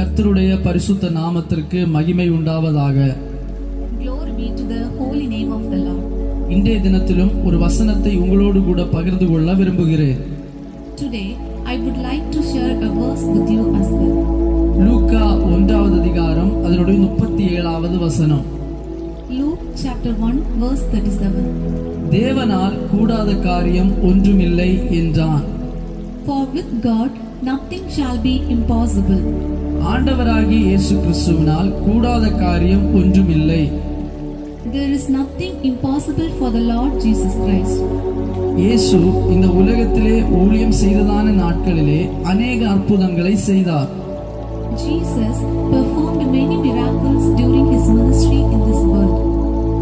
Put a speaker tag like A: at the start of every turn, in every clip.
A: கர்த்தருடைய பரிசுத்த நாமத்திற்கு மகிமை உண்டாவதாக
B: Glory be to the holy name of the Lord.
A: இன்றைய தினத்திலும் ஒரு வசனத்தை உங்களோடு கூட பகிர்ந்து கொள்ள விரும்புகிறேன்
B: Today, I would like to share a verse with you as well.
A: லூக்கா ஒன்றாவது அதிகாரம் அதனுடைய முப்பத்தி ஏழாவது வசனம்
B: Luke chapter 1, verse 37.
A: தேவனால் கூடாத காரியம் ஒன்றுமில்லை என்றான்
B: For with God, nothing shall be impossible.
A: ஆண்டவராகிய இயேசு கிறிஸ்துவினால் கூடாத காரியம் ஒன்றுமில்லை
B: There is nothing impossible for the Lord Jesus Christ.
A: இயேசு இந்த உலகத்திலே ஊழியம் செய்ததான நாட்களிலே அநேக அற்புதங்களை செய்தார்
B: Jesus performed many miracles during his ministry in this world.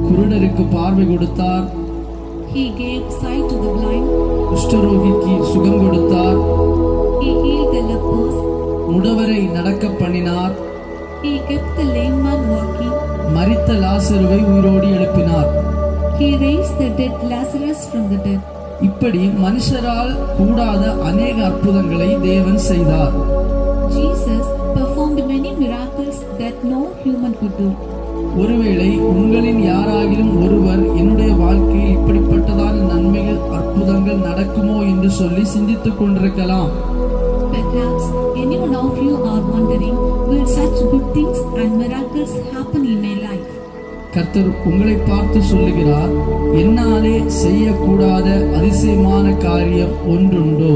A: குருடருக்கு பார்வை கொடுத்தார்
B: He gave sight to the blind,
A: குஷ்டரோகிக்கு சுகம் கொடுத்தார்
B: he healed the
A: முடவரை நடக்க பண்ணினார்.
B: He kept the lame man walking,
A: மரித்த லாசருவை உயிரோடு எழுப்பினார்.
B: He raised the dead Lazarus from the dead.
A: இப்படி மனுஷரால் கூடாத அநேக அற்புதங்களை தேவன் செய்தார்.
B: Jesus performed many miracles that no human could do.
A: ஒருவேளை உங்களின் யாராகிலும் ஒருவர் என்னுடைய வாழ்க்கையில் இப்படிப்பட்டதான நன்மைகள் அற்புதங்கள் நடக்குமோ என்று சொல்லி சிந்தித்துக் கொண்டிருக்கலாம்.
B: Perhaps any one of you are wondering, will such good things and miracles happen in my life?
A: கர்த்தர் உங்களை பார்த்து சொல்லுகிறார் என்னாலே செய்யக்கூடாத அதிசயமான காரியம் ஒன்றுண்டோ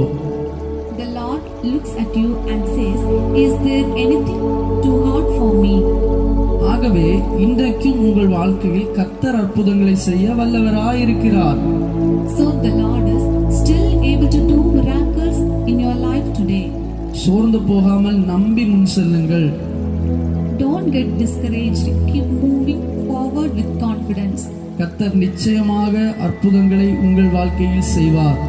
B: The Lord looks at you and says, Is there anything too hard for me?
A: ஆகவே இன்றைக்கும் உங்கள் வாழ்க்கையில் கர்த்தர் அற்புதங்களை செய்ய வல்லவராயிருக்கிறார்
B: So the Lord is still able to do miracles
A: சோர்ந்து போகாமல் நம்பி முன் செல்லுங்கள்
B: Don't get discouraged. Keep moving forward with confidence.
A: கர்த்தர் நிச்சயமாக அற்புதங்களை உங்கள் வாழ்க்கையில் செய்வார்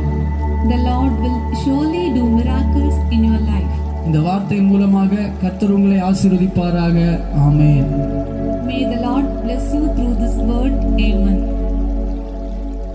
B: The Lord will surely do miracles in your life.
A: இந்த வார்த்தையின் மூலமாக கர்த்தர் உங்களை ஆசீர்வதிப்பாராக ஆமென்
B: May the Lord bless you through this word. Amen.